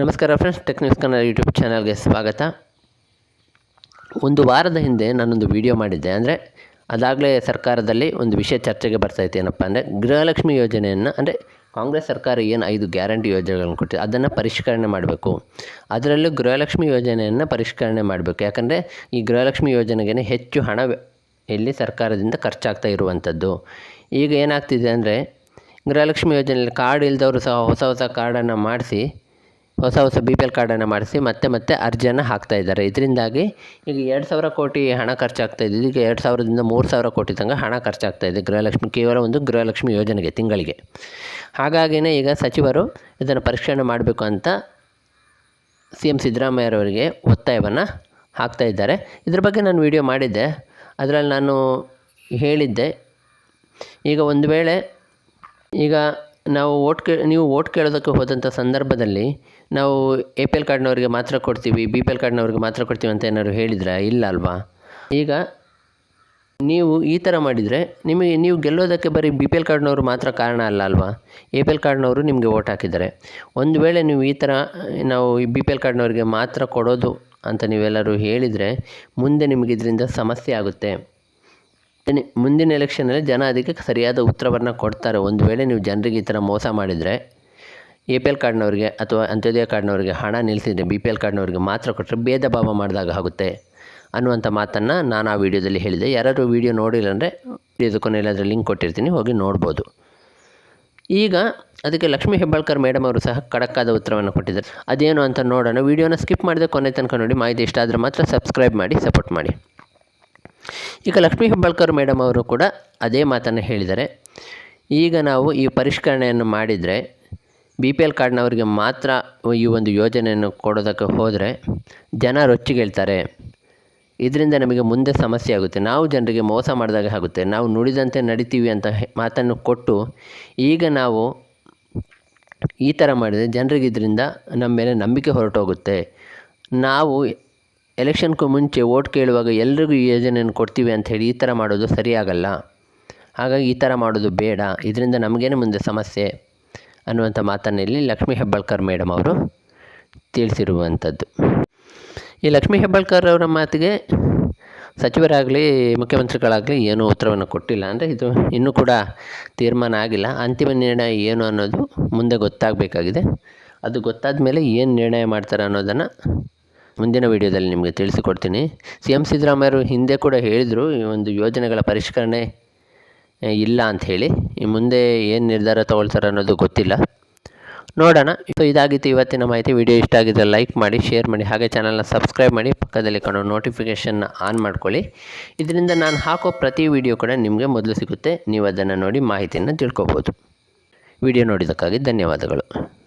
ನಮಸ್ಕಾರ friends techniques Kannada YouTube ಚಾನಲ್ಗೆ ಸ್ವಾಗತ. ಒಂದು ವಾರದ ಹಿಂದೆ ನಾನೊಂದು ವಿಡಿಯೋ ಮಾಡಿದ್ದೆ. ಅಂದರೆ ಅದಾಗಲೇ ಸರ್ಕಾರದಲ್ಲಿ ಒಂದು ವಿಷಯ ಚರ್ಚೆಗೆ ಬರ್ತಾಯಿತ್ತು ಏನಪ್ಪ ಅಂದರೆ ಗೃಹಲಕ್ಷ್ಮಿ ಯೋಜನೆಯನ್ನು, ಅಂದರೆ ಕಾಂಗ್ರೆಸ್ ಸರ್ಕಾರ ಏನು ಐದು ಗ್ಯಾರಂಟಿ ಯೋಜನೆಗಳನ್ನು ಕೊಟ್ಟಿದೆ, ಅದನ್ನು ಪರಿಷ್ಕರಣೆ ಮಾಡಬೇಕು. ಅದರಲ್ಲೂ ಗೃಹಲಕ್ಷ್ಮಿ ಯೋಜನೆಯನ್ನು ಪರಿಷ್ಕರಣೆ ಮಾಡಬೇಕು. ಯಾಕಂದರೆ ಈ ಗೃಹಲಕ್ಷ್ಮಿ ಯೋಜನೆಗೆ ಹೆಚ್ಚು ಹಣ ಇಲ್ಲಿ ಸರ್ಕಾರದಿಂದ ಖರ್ಚಾಗ್ತಾ ಇರುವಂಥದ್ದು ಈಗ ಏನಾಗ್ತಿದೆ ಅಂದರೆ ಗೃಹಲಕ್ಷ್ಮಿ ಯೋಜನೆಯಲ್ಲಿ ಕಾರ್ಡ್ ಇಲ್ದವರು ಸಹ ಹೊಸ ಹೊಸ ಕಾರ್ಡನ್ನು ಮಾಡಿಸಿ ಹೊಸ ಹೊಸ ಬಿ ಪಿ ಎಲ್ ಕಾರ್ಡನ್ನು ಮಾಡಿಸಿ ಮತ್ತೆ ಮತ್ತೆ ಅರ್ಜಿಯನ್ನು ಹಾಕ್ತಾ ಇದ್ದಾರೆ. ಇದರಿಂದಾಗಿ ಈಗ ಎರಡು ಸಾವಿರ ಕೋಟಿ ಹಣ ಖರ್ಚಾಗ್ತಾ ಇದೆ. ಈಗ ಎರಡು ಸಾವಿರದಿಂದ ಮೂರು ಸಾವಿರ ಕೋಟಿ ತನಕ ಹಣ ಖರ್ಚಾಗ್ತಾ ಇದೆ ಗೃಹಲಕ್ಷ್ಮಿ, ಕೇವಲ ಒಂದು ಗೃಹಲಕ್ಷ್ಮಿ ಯೋಜನೆಗೆ ತಿಂಗಳಿಗೆ. ಹಾಗಾಗಿಯೇ ಈಗ ಸಚಿವರು ಇದನ್ನು ಪರಿಷ್ಕರಣೆ ಮಾಡಬೇಕು ಅಂತ ಸಿ ಎಂ ಸಿದ್ದರಾಮಯ್ಯರವರಿಗೆ ಒತ್ತಾಯವನ್ನು ಹಾಕ್ತಾ ಇದ್ದಾರೆ. ಇದ್ರ ಬಗ್ಗೆ ನಾನು ವಿಡಿಯೋ ಮಾಡಿದ್ದೆ. ಅದರಲ್ಲಿ ನಾನು ಹೇಳಿದ್ದೆ. ಈಗ ಒಂದು ವೇಳೆ ಈಗ ನಾವು ಓಟ್ ಕೇ, ನೀವು ಓಟ್ ಕೇಳೋದಕ್ಕೆ ಹೋದಂಥ ಸಂದರ್ಭದಲ್ಲಿ ನಾವು ಎ ಪಿ ಎಲ್ ಕಾರ್ಡ್ನವರಿಗೆ ಮಾತ್ರ ಕೊಡ್ತೀವಿ ಬಿ ಪಿ ಎಲ್ ಕಾರ್ಡ್ನವ್ರಿಗೆ ಮಾತ್ರ ಕೊಡ್ತೀವಿ ಅಂತ ಏನಾದ್ರು ಹೇಳಿದ್ರೆ? ಇಲ್ಲ ಅಲ್ವಾ? ಈಗ ನೀವು ಈ ಥರ ಮಾಡಿದರೆ ನಿಮಗೆ, ನೀವು ಗೆಲ್ಲೋದಕ್ಕೆ ಬರೀ ಬಿ ಪಿ ಎಲ್ ಕಾರ್ಡ್ನವರು ಮಾತ್ರ ಕಾರಣ ಅಲ್ಲ ಅಲ್ವಾ? ಎ ಪಿ ಎಲ್ ಕಾರ್ಡ್ನವರು ನಿಮಗೆ ಓಟ್ ಹಾಕಿದ್ದಾರೆ. ಒಂದು ವೇಳೆ ನೀವು ಈ ಥರ ನಾವು ಈ ಬಿ ಪಿ ಎಲ್ ಕಾರ್ಡ್ನವ್ರಿಗೆ ಮಾತ್ರ ಕೊಡೋದು ಅಂತ ನೀವೆಲ್ಲರೂ ಹೇಳಿದರೆ ಮುಂದೆ ನಿಮಗೆ ಇದರಿಂದ ಸಮಸ್ಯೆ ಆಗುತ್ತೆ. ಮುಂದಿನ ಎಲೆಕ್ಷನಲ್ಲಿ ಜನ ಅದಕ್ಕೆ ಸರಿಯಾದ ಉತ್ತರವನ್ನು ಕೊಡ್ತಾರೆ. ಒಂದು ವೇಳೆ ನೀವು ಜನರಿಗೆ ಈ ಥರ ಮೋಸ ಮಾಡಿದರೆ ಎ ಪಿ ಎಲ್ ಕಾರ್ಡ್ನವ್ರಿಗೆ ಅಥವಾ ಅಂತ್ಯೋದಯ ಕಾರ್ಡ್ನವ್ರಿಗೆ ಹಣ ನಿಲ್ಲಿಸಿದರೆ ಬಿ ಪಿ ಎಲ್ ಕಾರ್ಡ್ನವ್ರಿಗೆ ಮಾತ್ರ ಕೊಟ್ಟರೆ ಭೇದ ಭಾವ ಮಾಡಿದಾಗ ಆಗುತ್ತೆ ಅನ್ನುವಂಥ ಮಾತನ್ನು ನಾನು ಆ ವಿಡಿಯೋದಲ್ಲಿ ಹೇಳಿದೆ. ಯಾರಾದರೂ ವಿಡಿಯೋ ನೋಡಿಲ್ಲ ಅಂದರೆ ವಿಡಿಯೋದ ಎಲ್ಲಾದರೂ ಲಿಂಕ್ ಕೊಟ್ಟಿರ್ತೀನಿ, ಹೋಗಿ ನೋಡ್ಬೋದು. ಈಗ ಅದಕ್ಕೆ ಲಕ್ಷ್ಮೀ ಹೆಬ್ಬಾಳ್ಕರ್ ಮೇಡಮ್ ಅವರು ಸಹ ಕಡಕ್ಕಾದ ಉತ್ತರವನ್ನು ಕೊಟ್ಟಿದ್ದಾರೆ. ಅದೇನು ಅಂತ ನೋಡೋಣ. ವಿಡಿಯೋನ ಸ್ಕಿಪ್ ಮಾಡಿದೆ ಕೊನೆ ತನಕ ನೋಡಿ. ಮಾಹಿತಿ ಇಷ್ಟ ಆದರೆ ಮಾತ್ರ ಸಬ್ಸ್ಕ್ರೈಬ್ ಮಾಡಿ, ಸಪೋರ್ಟ್ ಮಾಡಿ. ಈಗ ಲಕ್ಷ್ಮೀ ಹೆಬ್ಬಾಳ್ಕರ್ ಮೇಡಮ್ ಅವರು ಕೂಡ ಅದೇ ಮಾತನ್ನು ಹೇಳಿದ್ದಾರೆ. ಈಗ ನಾವು ಈ ಪರಿಷ್ಕರಣೆಯನ್ನು ಮಾಡಿದರೆ, ಬಿ ಪಿ ಎಲ್ ಕಾರ್ಡ್ನವರಿಗೆ ಮಾತ್ರ ಈ ಒಂದು ಯೋಜನೆಯನ್ನು ಕೊಡೋದಕ್ಕೆ ಹೋದರೆ ಜನ ರೊಚ್ಚಿಗೇಳ್ತಾರೆ ಇದರಿಂದ ನಮಗೆ ಮುಂದೆ ಸಮಸ್ಯೆ ಆಗುತ್ತೆ. ನಾವು ಜನರಿಗೆ ಮೋಸ ಮಾಡಿದಾಗ ಆಗುತ್ತೆ. ನಾವು ನುಡಿದಂತೆ ನಡಿತೀವಿ ಅಂತ ಮಾತನ್ನು ಕೊಟ್ಟು ಈಗ ನಾವು ಈ ಥರ ಮಾಡಿದರೆ ಜನರಿಗೆ ಇದರಿಂದ ನಮ್ಮ ಮೇಲೆ ನಂಬಿಕೆ ಹೊರಟೋಗುತ್ತೆ. ನಾವು ಎಲೆಕ್ಷನ್ಗೂ ಮುಂಚೆ ಓಟ್ ಕೇಳುವಾಗ ಎಲ್ರಿಗೂ ಈ ಯೋಜನೆಯನ್ನು ಕೊಡ್ತೀವಿ ಅಂತ ಹೇಳಿ ಈ ಥರ ಮಾಡೋದು ಸರಿಯಾಗಲ್ಲ. ಹಾಗಾಗಿ ಈ ಥರ ಮಾಡೋದು ಬೇಡ. ಇದರಿಂದ ನಮಗೇನು ಮುಂದೆ ಸಮಸ್ಯೆ? ಅನ್ನುವಂಥ ಮಾತನ್ನಲ್ಲಿ ಲಕ್ಷ್ಮೀ ಹೆಬ್ಬಾಳ್ಕರ್ ಮೇಡಮ್ ಅವರು ತಿಳಿಸಿರುವಂಥದ್ದು. ಈ ಲಕ್ಷ್ಮೀ ಹೆಬ್ಬಾಳ್ಕರ್ ಅವರ ಮಾತಿಗೆ ಸಚಿವರಾಗಲಿ, ಮುಖ್ಯಮಂತ್ರಿಗಳಾಗಲಿ ಏನೂ ಉತ್ತರವನ್ನು ಕೊಟ್ಟಿಲ್ಲ. ಅಂದರೆ ಇದು ಇನ್ನೂ ಕೂಡ ತೀರ್ಮಾನ ಆಗಿಲ್ಲ. ಅಂತಿಮ ನಿರ್ಣಯ ಏನು ಅನ್ನೋದು ಮುಂದೆ ಗೊತ್ತಾಗಬೇಕಾಗಿದೆ. ಅದು ಗೊತ್ತಾದ ಮೇಲೆ ಏನು ನಿರ್ಣಯ ಮಾಡ್ತಾರೆ ಅನ್ನೋದನ್ನು ಮುಂದಿನ ವಿಡಿಯೋದಲ್ಲಿ ನಿಮಗೆ ತಿಳಿಸಿಕೊಡ್ತೀನಿ. ಸಿ ಎಂ ಸಿದ್ದರಾಮಯ್ಯರು ಹಿಂದೆ ಕೂಡ ಹೇಳಿದರು, ಈ ಒಂದು ಯೋಜನೆಗಳ ಪರಿಷ್ಕರಣೆ ಇಲ್ಲ ಅಂತ ಹೇಳಿ. ಈ ಮುಂದೆ ಏನು ನಿರ್ಧಾರ ತಗೊಳ್ತಾರೆ ಅನ್ನೋದು ಗೊತ್ತಿಲ್ಲ. ನೋಡೋಣ. ಸೊ, ಇದಾಗಿತ್ತು ಇವತ್ತಿನ ಮಾಹಿತಿ. ವಿಡಿಯೋ ಇಷ್ಟ ಆಗಿದ್ದರೆ ಲೈಕ್ ಮಾಡಿ, ಶೇರ್ ಮಾಡಿ, ಹಾಗೆ ಚಾನಲ್ನ ಸಬ್ಸ್ಕ್ರೈಬ್ ಮಾಡಿ, ಪಕ್ಕದಲ್ಲಿ ಕಾಣೋ ನೋಟಿಫಿಕೇಷನ್ನ ಆನ್ ಮಾಡ್ಕೊಳ್ಳಿ. ಇದರಿಂದ ನಾನು ಹಾಕೋ ಪ್ರತಿ ವಿಡಿಯೋ ಕೂಡ ನಿಮಗೆ ಮೊದಲು ಸಿಗುತ್ತೆ. ನೀವು ಅದನ್ನು ನೋಡಿ ಮಾಹಿತಿಯನ್ನು ತಿಳ್ಕೊಬೋದು. ವಿಡಿಯೋ ನೋಡಿದ್ದಕ್ಕಾಗಿ ಧನ್ಯವಾದಗಳು.